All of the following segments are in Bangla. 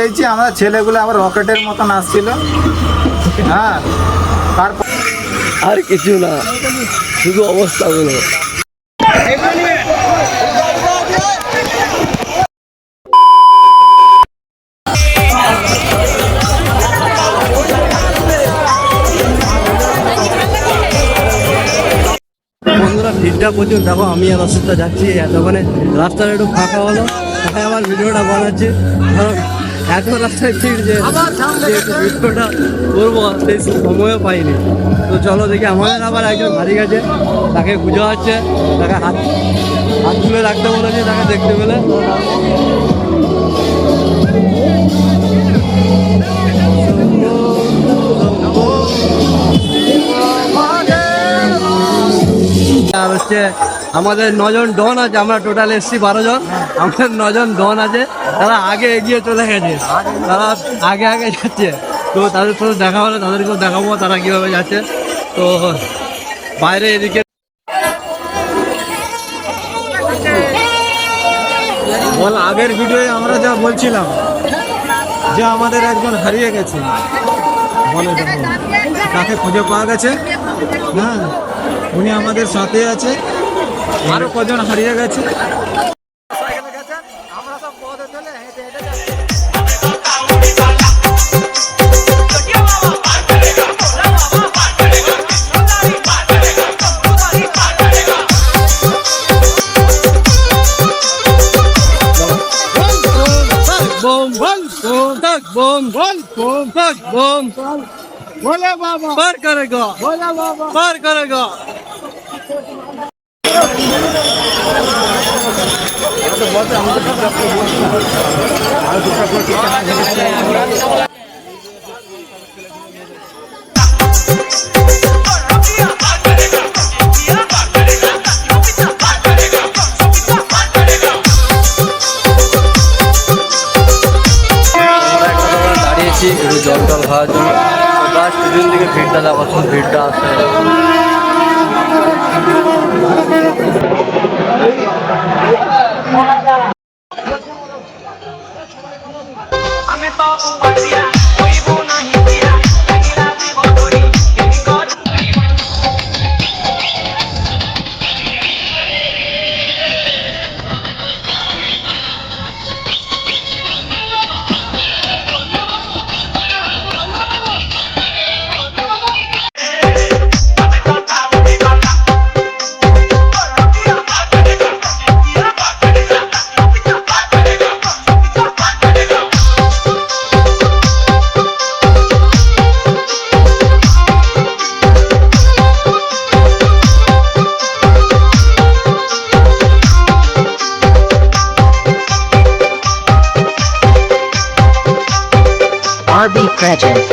পেয়েছি আমরা ছেলেগুলো আবার রকেটের মতন আসছিল। হ্যাঁ তারপর আর কিছু না শুধু অবস্থাগুলো বন্ধুরা ভিড়টা প্রচুর। দেখো আমি আর অসুবিধা যাচ্ছি। এতক্ষণে রাস্তাটা একটু ফাঁকা হলো। তাই আমার ভিডিওটা বানাচ্ছি। কারণ এত রাস্তায় ভিড় যে ভিডিওটা করব সেই সময়ও পাইনি। তো চলো দেখি আমাদের আবার একজন ভারী গেছে তাকে পুজো হচ্ছে তাকে হাত হাত তুলে রাখতে বলেছে তাকে দেখতে পেলে। আর হচ্ছে আমাদের নজন ডন আছে, আমরা টোটাল এসছি বারো জন। আমাদের নজন ডন আছে, তারা আগে এগিয়ে চলে গেছে। তারা আগে আগে যাচ্ছে। তো তাদের সাথে দেখা হলে তাদেরকেও দেখাবো তারা কীভাবে যাচ্ছে। তো বাইরে এদিকে বল, আগের ভিডিওয়ে আমরা যা বলছিলাম, যে আমাদের একজন হারিয়ে গেছে। বলে তাকে খুঁজে পাওয়া গেছে? হ্যাঁ। উনি আমাদের সাথে আছে আরও কজন হারিয়ে গেছে বোম বোম বোম থাক বোম বোম বোম থাক বোম বলে বাবা। পার করেগা বলে বাবা। পার করেগা দাঁড়িয়েছি একটু জল টল খাওয়ার জন্য। দুদিন থেকে ভিড়টা দেখাচ্ছেন ভিড়টা আসে RB Prejudice.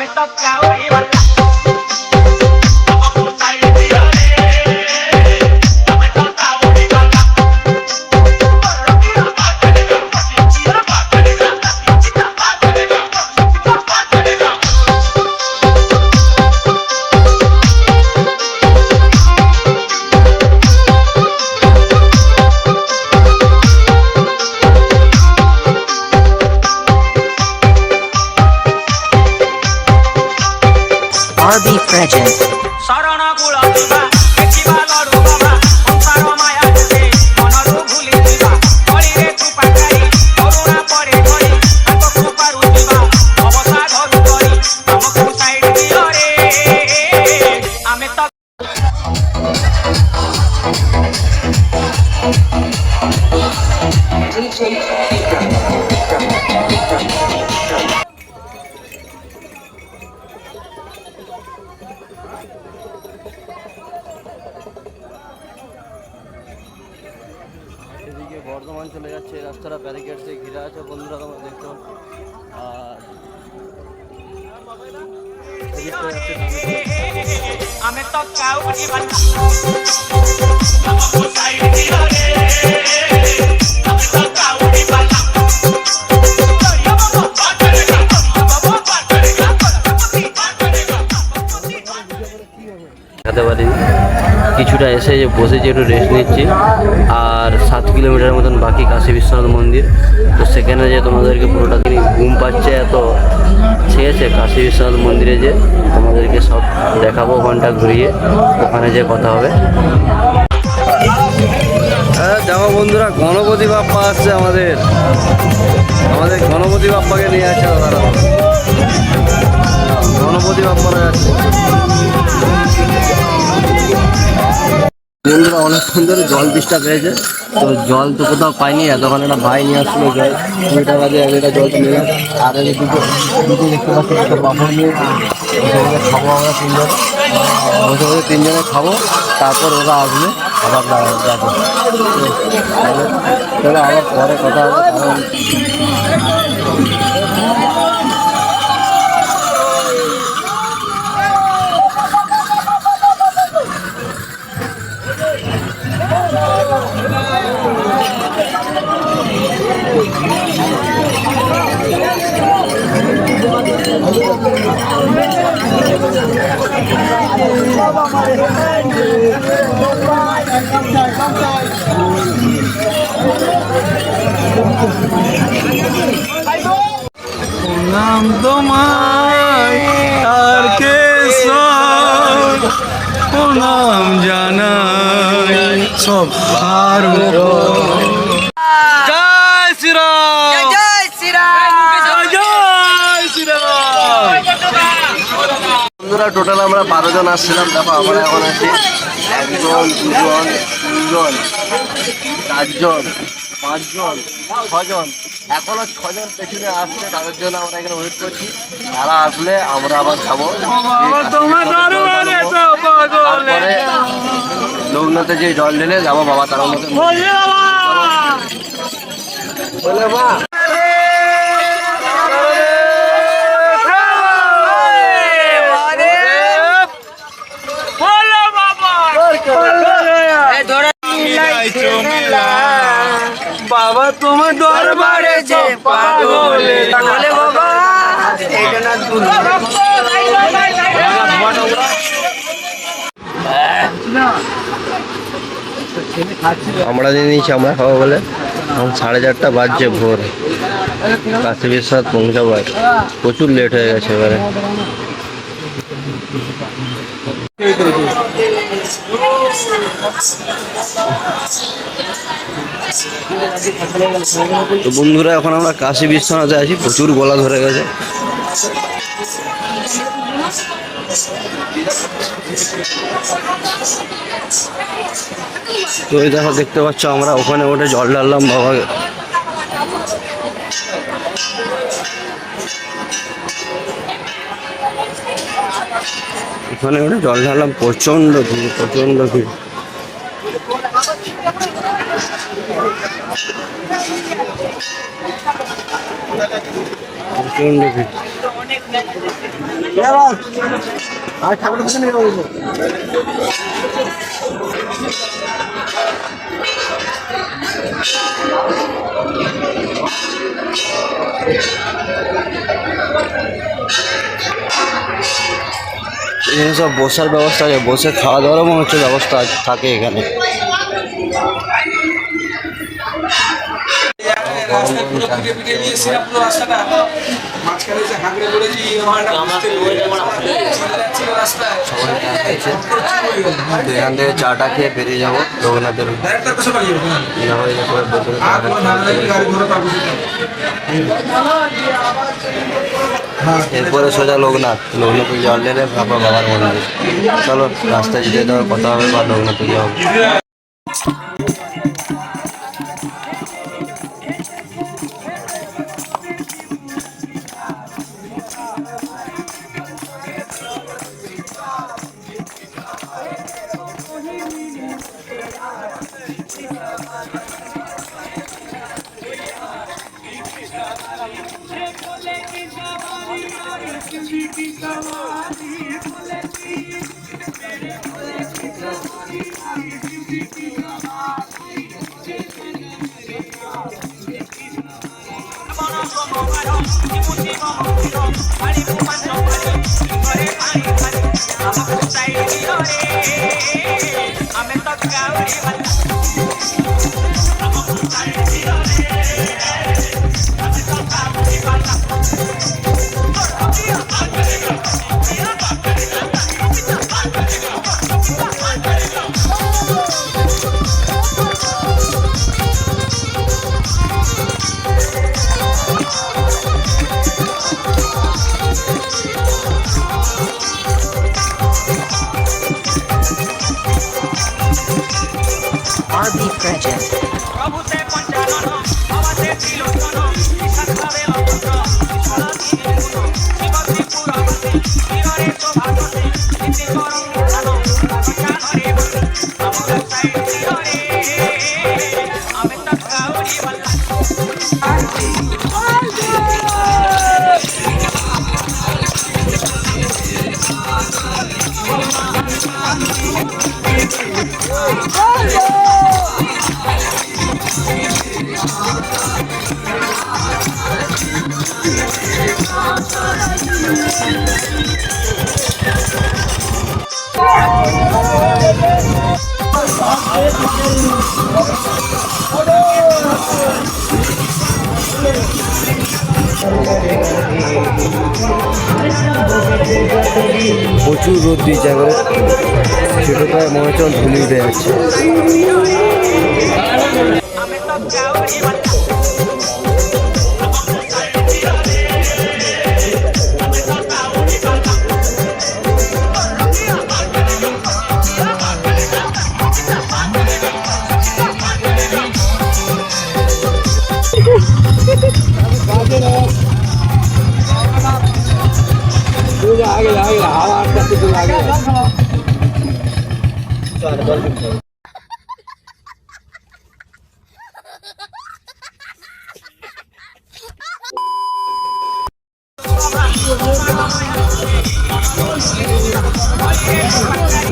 ไม่ต้องเจ้าไอ้วัน Present. বর্ধমান চলে যাচ্ছে এই রাস্তাটা ব্যারিকেড দিয়ে ঘিরে আছে বন্ধুরা তোমরা দেখতে আর আমি তো কাউকে কিছুটা এসে যে বসেছি একটু রেস্ট নিচ্ছি। আর সাত কিলোমিটার মতন বাকি কাশী বিশ্বনাথ মন্দির। তো সেখানে যে তোমাদেরকে পুরোটা দিন ঘুম পাচ্ছে এত, ঠিক আছে? কাশী বিশ্বনাথ মন্দিরে যে তোমাদেরকে সব দেখাবো ওখানটা ঘুরিয়ে, ওখানে যে কথা হবে। হ্যাঁ বন্ধুরা, গণপতি বাপ্পা আসছে আমাদের। আমাদের গণপতি বাপ্পাকে নিয়ে আসছে দাদারা। গণপতি বাপ্পারা যাচ্ছে বন্ধুরা, অনেকক্ষণ ধরে জল তেষ্টা পেয়েছে তো জল তো কোথাও পাইনি, এতক্ষণ একটা ভাই নিয়ে আসলো জল। কুড়ি টাকা এক এটা জল নিলাম আর এই দুটো দুটো দেখতে পাচ্ছি একটা পাপড় নিয়ে খাব আমরা তিনজন। বসে বসে তিনজনে খাব, তারপর ওরা আসবে, আবার যাব। তাহলে- আবার পরে কথা হবে, কারণ নাম তোমায় আর কে নাম জানাই সব আর জয় শ্রীরাম জয় শ্রীরাম জয় শ্রীরাম বন্ধুরা টোটাল আমরা বারো জন আসছিলাম। দেখো আমরা এখন আছি একজন দুজন তিনজন চারজন পাঁচজন ছজন। এখনও ছজন পেছনে আসছে তাদের জন্য আমরা এখানে ওয়েট করছি। তারা আসলে আমরা আবার যাব তারপরে লোকনাথে যে জল ঢেলে যাব বাবা তার বাবা তোমার দরবারে যে আমরা নিয়ে নিয়েছি আমরা খাব বলে। এখন সাড়ে চারটা বাজছে ভোর। কাশী বিশ্বনাথ পৌঁছাবার। প্রচুর লেট হয়ে গেছে এবারে। তো বন্ধুরা, এখন আমরা কাশী বিশ্বনাথে আছি, প্রচুর গলা ধরে গেছে। তো এই দেখো দেখতে পাচ্ছ আমরা, ওখানে ওঠে জল ঢাললাম বাবাকে। ওখানে ওঠে জল ঢাললাম প্রচণ্ড ভিড় প্রচণ্ড ভিড়। ভিড়। এখানে সব বসার ব্যবস্থা আছে, বসে খাওয়া দাওয়ারও মনে হচ্ছে ব্যবস্থা আছে- থাকে এখানে। রাস্তায় পুরো পিটে পিটে নিয়েছিলাম পুরো রাস্তাটা মাঝখানে যে হাঁকড়ে পড়েছি আমার ছিল রাস্তায় তো এখান থেকে চাটা খেয়ে বেরিয়ে যাব রঘুনাথের ডাইরেক্টর এরপরে সোজা লোকনাথ। লোকনাথে জল ঢেলে বাবা বাবার মন্দির। চলো রাস্তায় যেতে হবে, কথা হবে বা লোকনাথ পুজো শিব মন্দির বাড়ি কুমার ঘরে প্রচুর রোদ দিয়েছে যাবে সেটা প্রায় মনে হচ্ছে ধুলি উঠে যাচ্ছে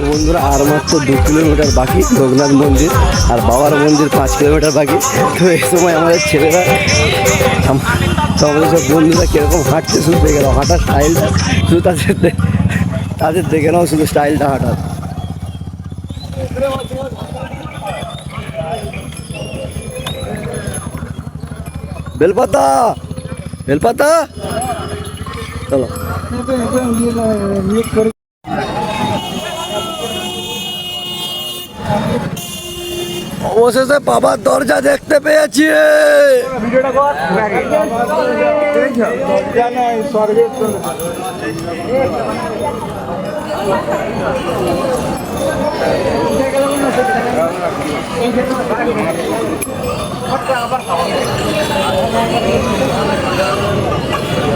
বন্ধুরা, আর মাত্র দু কিলোমিটার বাকি লোকনাথ মন্দির আর বাবার মন্দির পাঁচ কিলোমিটার বাকি। তো এই সময় আমাদের ছেলেরা আমাদের সব বন্ধুরা কীরকম হাঁটতে শুধু দেখে নাও হাঁটার স্টাইলটা শুধু তাদের তাদের দেখে নাও শুধু স্টাইলটা হাঁটার বেলপাতা বেলপাতা চলো অবশেষে বাবার দরজা দেখতে পেয়েছি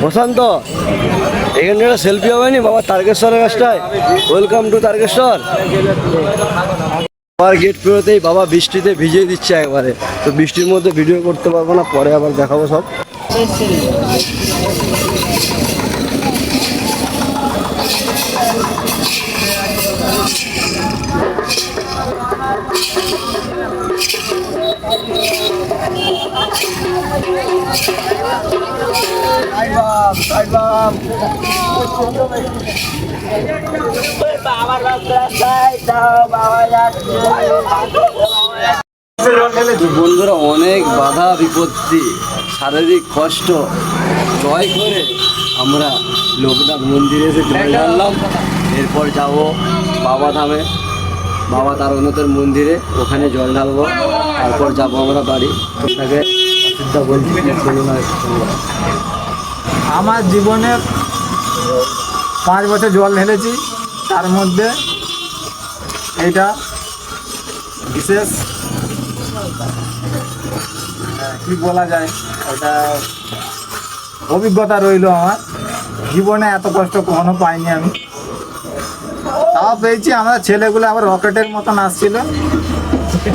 প্রশান্ত এখানে একটা সেলফি হবে নি? বাবা, তারকেশ্বরের কাছটায় ওয়েলকাম টু তারকেশ্বর। আবার গেট পেরোতেই বাবা বৃষ্টিতে ভিজিয়ে দিচ্ছে একবারে। তো বৃষ্টির মধ্যে ভিডিও করতে পারব না, পরে আবার দেখাবো সব। বন্ধুরা, অনেক বাধা, বিপত্তি, শারীরিক কষ্ট, জয় করে আমরা লোকনাথ মন্দিরে এসে জল ঢাললাম। এরপর যাব বাবা ধামে। বাবা তারনাথের মন্দিরে ওখানে জল ঢালবো, তারপর যাব আমরা বাড়ি। তোটাকে অসুবিধা বলছি আমার জীবনে পাঁচ বছর জল ঢেলেছি, তার মধ্যে এটা বিশেষ কি বলা যায়, ওটা অভিজ্ঞতা রইল আমার। জীবনে এত কষ্ট কখনো পাইনি আমি। তাও পেয়েছি। আমরা ছেলেগুলো আবার রকেটের মতন আসছিল।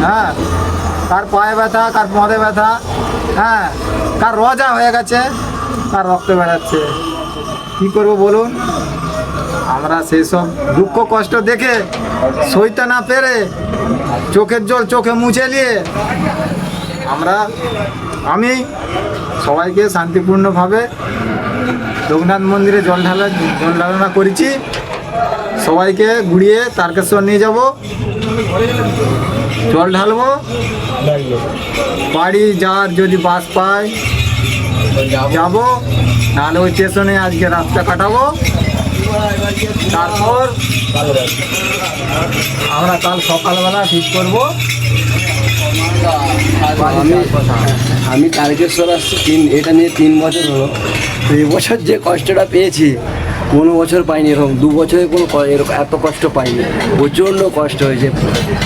হ্যাঁ কার পায়ে ব্যথা, কার পদে ব্যথা হ্যাঁ কার রজা হয়ে গেছে কার রক্ত বেড়াচ্ছে। কি করব বলুন? আমরা সেই সব দুঃখ কষ্ট দেখে সইতে না পেরে চোখের জল চোখে মুছে নিয়ে আমরা, আমি সবাইকে শান্তিপূর্ণভাবে লোকনাথ মন্দিরে জল ঢালা জল ঢালনা করেছি। সবাইকে ঘুরিয়ে তারকেশ্বর নিয়ে যাব। জল ঢালবো। বাড়ি যার যদি বাস পায় যাব। নাহলে ওই স্টেশনে আজকে রাস্তা কাটাবো। তারপর আমরা কাল সকালবেলা ঠিক করব। আমি তারকেশ্বর আসছি তিন এটা নিয়ে তিন বছর হলো। তো বছর যে কষ্টটা পেয়েছি কোনো বছর পাইনি এরকম, দু বছরে কোনো এরকম এত কষ্ট পাইনি। প্রচণ্ড কষ্ট হয়েছে,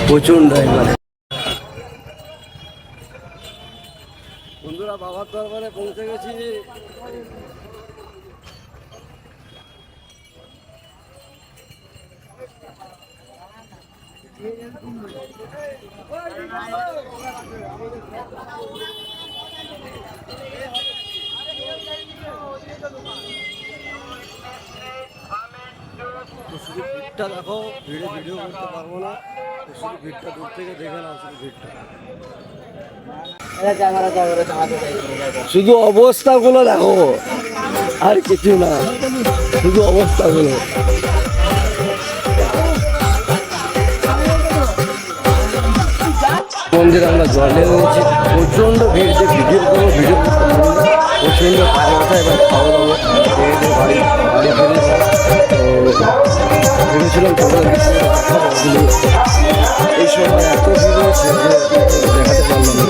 প্রচণ্ড একবারে। বন্ধুরা, বাবার দরবারে পৌঁছে গেছি তো ভিড়টা দেখো ভিড়ে ভিডিও করতে পারব না। শুধু ভিড়টা দূর থেকে দেখে নাও শুধু ভিড়টা শুধু অবস্থাগুলো দেখো আর কিছু না। শুধু অবস্থাগুলো। মন্দিরে আমরা জলে রয়েছি। প্রচণ্ড ভিড় যে ভিডিও করব ভিডিও করতে খুব সুন্দর পায়ে ওঠা এবার খাওয়া দাওয়া বাড়ি বাড়ি ফিরে ভেবেছিলাম তোমরা এই সময় এত ভিড় হয়েছে দেখাতে পারলাম না।